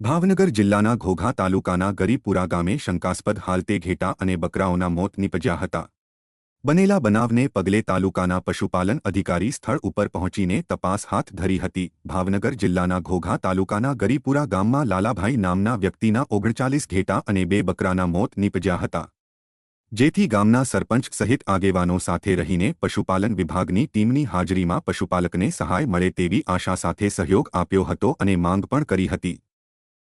ભાવનગર જિલ્લાના ઘોઘા તાલુકાના ગરીપુરા ગામે શંકાસ્પદ હાલતે ઘેટા અને બકરાઓના મોત નીપજ્યા હતા. બનેલા બનાવને પગલે તાલુકાના પશુપાલન અધિકારી સ્થળ ઉપર પહોંચીને તપાસ હાથ ધરી હતી. ભાવનગર જિલ્લાના ઘોઘા તાલુકાના ગરીપુરા ગામમાં લાલાભાઈ નામના વ્યક્તિના ઓગણચાલીસ ઘેટા અને બે બકરાના મોત નીપજ્યા હતા. જેથી ગામના સરપંચ સહિત આગેવાનો સાથે રહીને પશુપાલન વિભાગની ટીમની હાજરીમાં પશુપાલકને સહાય મળે તેવી આશા સાથે સહયોગ આપ્યો હતો અને માંગ પણ કરી હતી.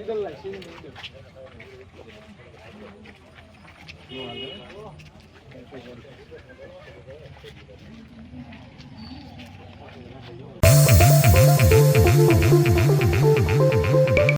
இதெல்லாம்